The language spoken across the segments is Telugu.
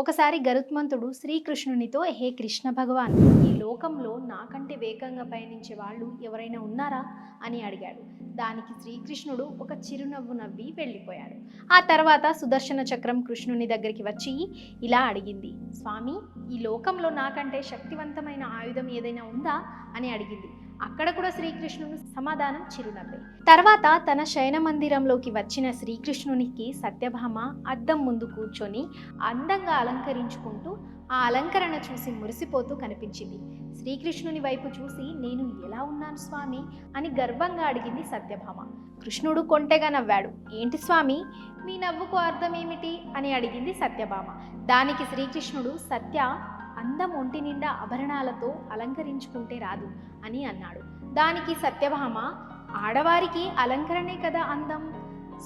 ఒకసారి గరుత్మంతుడు శ్రీకృష్ణునితో హే కృష్ణ భగవాన్ ఈ లోకంలో నాకంటే వేగంగా పయనించే వాళ్ళు ఎవరైనా ఉన్నారా? అని అడిగాడు. దానికి శ్రీకృష్ణుడు ఒక చిరునవ్వు నవ్వి వెళ్ళిపోయాడు. ఆ తర్వాత సుదర్శన చక్రం కృష్ణుని దగ్గరికి వచ్చి ఇలా అడిగింది. స్వామి ఈ లోకంలో నాకంటే శక్తివంతమైన ఆయుధం ఏదైనా ఉందా? అని అడిగింది. అక్కడ కూడా శ్రీకృష్ణుడు సమాధానం చిరునవ్వే. తర్వాత తన శయన మందిరంలోకి వచ్చిన శ్రీకృష్ణునికి సత్యభామ అద్దం ముందు కూర్చొని అందంగా అలంకరించుకుంటూ ఆ అలంకరణ చూసి మురిసిపోతూ కనిపించింది. శ్రీకృష్ణుని వైపు చూసి నేను ఎలా ఉన్నాను స్వామి? అని గర్వంగా అడిగింది సత్యభామ. కృష్ణుడు కొంటెగా నవ్వాడు. ఏంటి స్వామి? మీ నవ్వుకు అర్థం ఏమిటి అని అడిగింది సత్యభామ. దానికి శ్రీకృష్ణుడు సత్య అందం ఒంటి నిండా ఆభరణాలతో అలంకరించుకుంటే రాదు అని అన్నాడు. దానికి సత్యభామ ఆడవారికి అలంకరణే కదా అందం?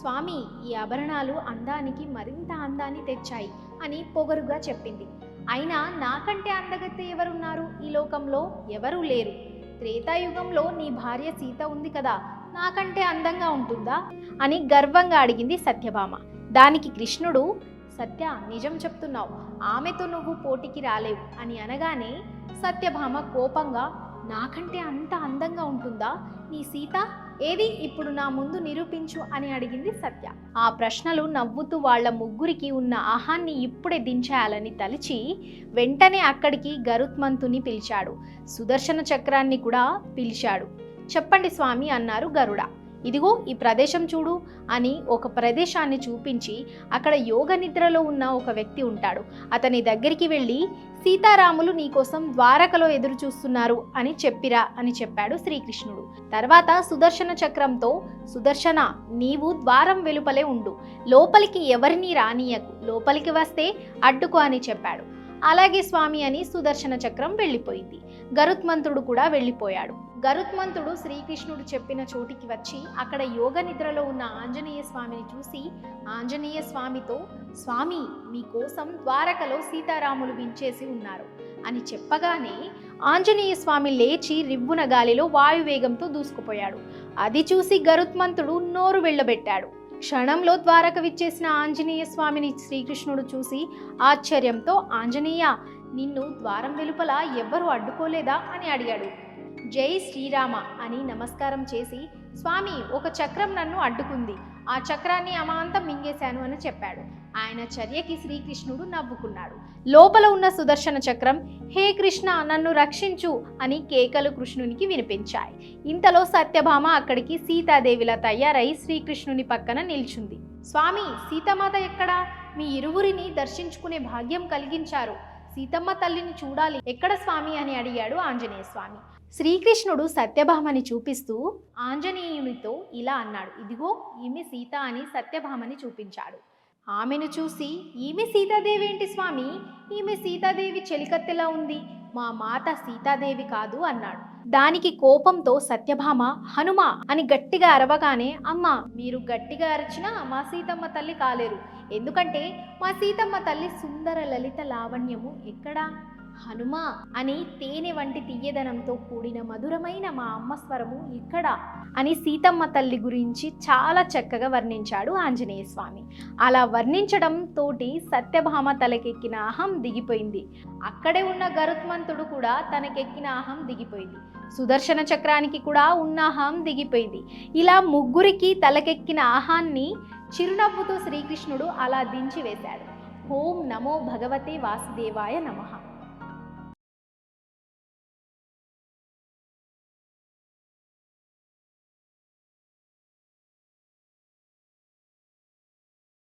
స్వామి ఈ ఆభరణాలు అందానికి మరింత అందాన్ని తెచ్చాయి అని పొగరుగా చెప్పింది. అయినా నాకంటే అందగత్తె ఎవరున్నారు ఈ లోకంలో? ఎవరూ లేరు. త్రేతాయుగంలో నీ భార్య సీత ఉంది కదా నాకంటే అందంగా ఉంటుందా? అని గర్వంగా అడిగింది సత్యభామ. దానికి కృష్ణుడు సత్య నిజం చెప్తున్నావు. ఆమెతో నువ్వు పోటీకి రాలేవు. అని అనగానే సత్యభామ కోపంగా నాకంటే అంత అందంగా ఉంటుందా? నీ సీత? ఏది? ఇప్పుడు నా ముందు నిరూపించు అని అడిగింది సత్య. ఆ ప్రశ్నలు నవ్వుతూ వాళ్ళ ముగ్గురికి ఉన్న ఆహాన్ని ఇప్పుడే దించేయాలని తలిచి వెంటనే అక్కడికి గరుత్మంతుని పిలిచాడు. సుదర్శన చక్రాన్ని కూడా పిలిచాడు. చెప్పండి స్వామి అన్నారు గరుడ. ఇదిగో ఈ ప్రదేశం చూడు అని ఒక ప్రదేశాన్ని చూపించి అక్కడ యోగ నిద్రలో ఉన్న ఒక వ్యక్తి ఉంటాడు. అతని దగ్గరికి వెళ్ళి సీతారాములు నీకోసం ద్వారకలో ఎదురు చూస్తున్నారు అని చెప్పిరా అని చెప్పాడు శ్రీకృష్ణుడు. తర్వాత సుదర్శన చక్రంతో సుదర్శన నీవు ద్వారం వెలుపలే ఉండు. లోపలికి ఎవరిని రానీయకు. లోపలికి వస్తే అడ్డుకో అని చెప్పాడు. అలాగే స్వామి అని సుదర్శన చక్రం వెళ్ళిపోయింది. గరుత్మంతుడు కూడా వెళ్ళిపోయాడు. గరుత్మంతుడు శ్రీకృష్ణుడు చెప్పిన చోటికి వచ్చి అక్కడ యోగ నిద్రలో ఉన్న ఆంజనేయ స్వామిని చూసి ఆంజనేయ స్వామితో స్వామి మీకోసం ద్వారకలో సీతారాములు వించేసి ఉన్నారు అని చెప్పగానే ఆంజనేయ స్వామి లేచి రివ్వున గాలిలో వాయువేగంతో దూసుకుపోయాడు. అది చూసి గరుత్మంతుడు నోరు వెళ్ళబెట్టాడు. క్షణంలో ద్వారక విచ్చేసిన ఆంజనేయ స్వామిని శ్రీకృష్ణుడు చూసి ఆశ్చర్యంతో ఆంజనేయ నిన్ను ద్వారం వెలుపల ఎవ్వరూ అడ్డుకోలేదా? అని అడిగాడు. జై శ్రీరామ అని నమస్కారం చేసి స్వామి ఒక చక్రం నన్ను అడ్డుకుంది. ఆ చక్రాన్ని అమాంతం మింగేశాను అని చెప్పాడు. ఆయన చర్యకి శ్రీకృష్ణుడు నవ్వుకున్నాడు. లోపల ఉన్న సుదర్శన చక్రం హే కృష్ణ నన్ను రక్షించు అని కేకలు కృష్ణునికి వినిపించాయి. ఇంతలో సత్యభామ అక్కడికి సీతాదేవిలా తయారై శ్రీకృష్ణుని పక్కన నిల్చుంది. స్వామి సీతమాత ఎక్కడా? మీ ఇరువురిని దర్శించుకునే భాగ్యం కలిగించారు. సీతమ్మ తల్లిని చూడాలి. ఎక్కడ స్వామి అని అడిగాడు ఆంజనేయ స్వామి శ్రీకృష్ణుడు సత్యభామని చూపిస్తూ ఆంజనేయునితో ఇలా అన్నాడు. ఇదిగో ఈమె సీత అని సత్యభామని చూపించాడు. ఆమెను చూసి ఈమె సీతాదేవి ఏంటి స్వామి? ఈమె సీతాదేవి చెలికత్తెలా ఉంది? మా మాత సీతాదేవి కాదు అన్నాడు. దానికి కోపంతో సత్యభామ హనుమ అని గట్టిగా అరవగానే అమ్మ మీరు గట్టిగా అరిచినా మా సీతమ్మ తల్లి కాలేరు. ఎందుకంటే మా సీతమ్మ తల్లి సుందర లలిత లావణ్యము ఎక్కడా? హనుమ అని తేనె వంటి తీయదనంతో కూడిన మధురమైన మా అమ్మ స్వరము ఇక్కడ అని సీతమ్మ తల్లి గురించి చాలా చక్కగా వర్ణించాడు ఆంజనేయ స్వామి. అలా వర్ణించడం తోటి సత్యభామ తలకెక్కిన అహం దిగిపోయింది. అక్కడే ఉన్న గరుత్మంతుడు కూడా తనకెక్కిన అహం దిగిపోయింది. సుదర్శన చక్రానికి కూడా ఉన్న అహం దిగిపోయింది. ఇలా ముగ్గురికి తలకెక్కిన ఆహాన్ని చిరునవ్వుతో శ్రీకృష్ణుడు అలా దించి వేశాడు ఓం నమో భగవతే వాసుదేవాయ నమః.